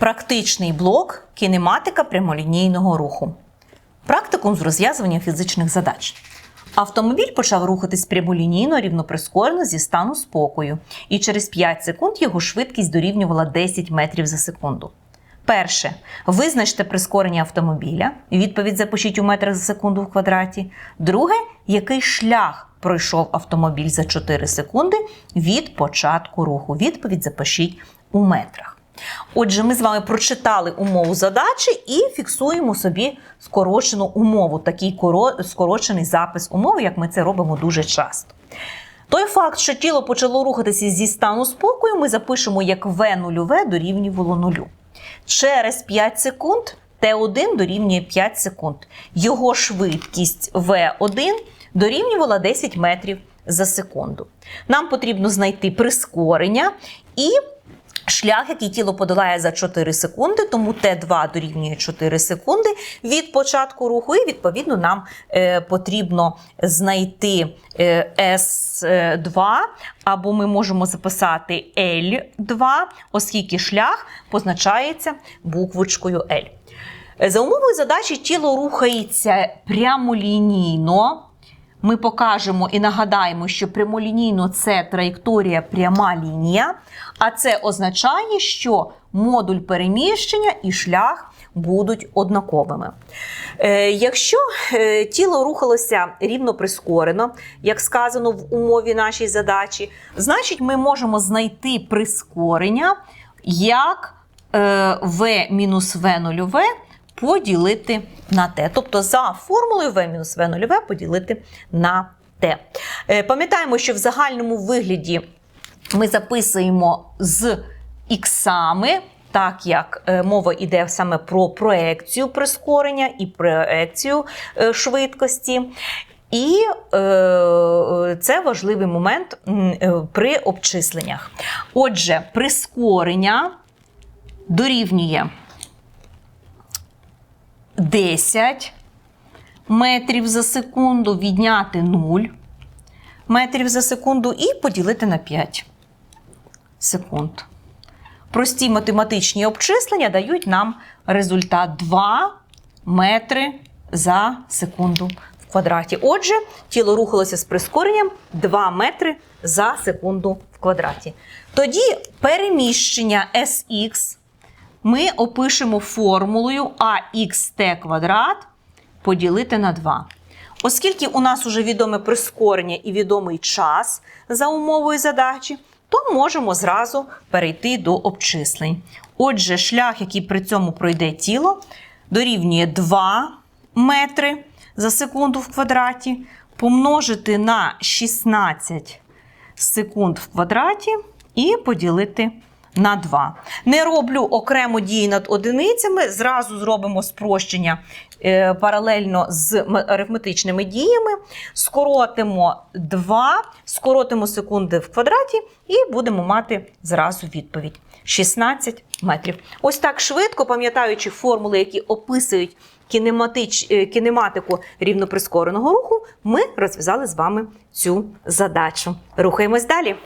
Практичний блок кінематика прямолінійного руху. Практикум з розв'язування фізичних задач. Автомобіль почав рухатись прямолінійно рівноприскорено зі стану спокою, і через 5 секунд його швидкість дорівнювала 10 метрів за секунду. Перше. Визначте прискорення автомобіля. Відповідь запишіть у метрах за секунду в квадраті. Друге, який шлях пройшов автомобіль за 4 секунди від початку руху. Відповідь запишіть у метрах. Отже, ми з вами прочитали умову задачі і фіксуємо собі скорочену умову, такий скорочений запис умови, як ми це робимо дуже часто. Той факт, що тіло почало рухатися зі стану спокою, ми запишемо як В0В дорівнювало нулю. Через 5 секунд Т1 дорівнює 5 секунд. Його швидкість В1 дорівнювала 10 метрів за секунду. Нам потрібно знайти прискорення і шлях, який тіло подолає за 4 секунди, тому Т2 дорівнює 4 секунди від початку руху, і відповідно нам е, потрібно знайти е, С2, або ми можемо записати L2, оскільки шлях позначається буквочкою L. За умовою задачі тіло рухається прямолінійно. Ми покажемо і нагадаємо, що прямолінійно це траєкторія пряма лінія, а це означає, що модуль переміщення і шлях будуть однаковими. Е, якщо е, тіло рухалося рівно прискорено, як сказано в умові нашій задачі, значить ми можемо знайти прискорення як е, v мінус v нульове поділити на t. Тобто за формулою v мінус v нульове поділити на t. Е, Пам'ятаємо, що в загальному вигляді ми записуємо з іксами, так як е, мова йде саме про проекцію прискорення і проекцію е, швидкості. І це важливий момент при обчисленнях. Отже, прискорення дорівнює 10 метрів за секунду, відняти 0 метрів за секунду і поділити на 5 секунд. Прості математичні обчислення дають нам результат 2 метри за секунду в квадраті. Отже, тіло рухалося з прискоренням 2 метри за секунду в квадраті. Тоді переміщення SX ми опишемо формулою axt квадрат поділити на 2. Оскільки у нас вже відоме прискорення і відомий час за умовою задачі, то можемо зразу перейти до обчислень. Отже, шлях, який при цьому пройде тіло, дорівнює 2 метри за секунду в квадраті, помножити на 16 секунд в квадраті і поділити на 2. Не роблю окремо дії над одиницями, зразу зробимо спрощення е, паралельно з арифметичними діями. Скоротимо 2, скоротимо секунди в квадраті і будемо мати зразу відповідь. 16 метрів. Ось так швидко, пам'ятаючи формули, які описують кінематич, е, кінематику рівноприскореного руху, ми розв'язали з вами цю задачу. Рухаємось далі.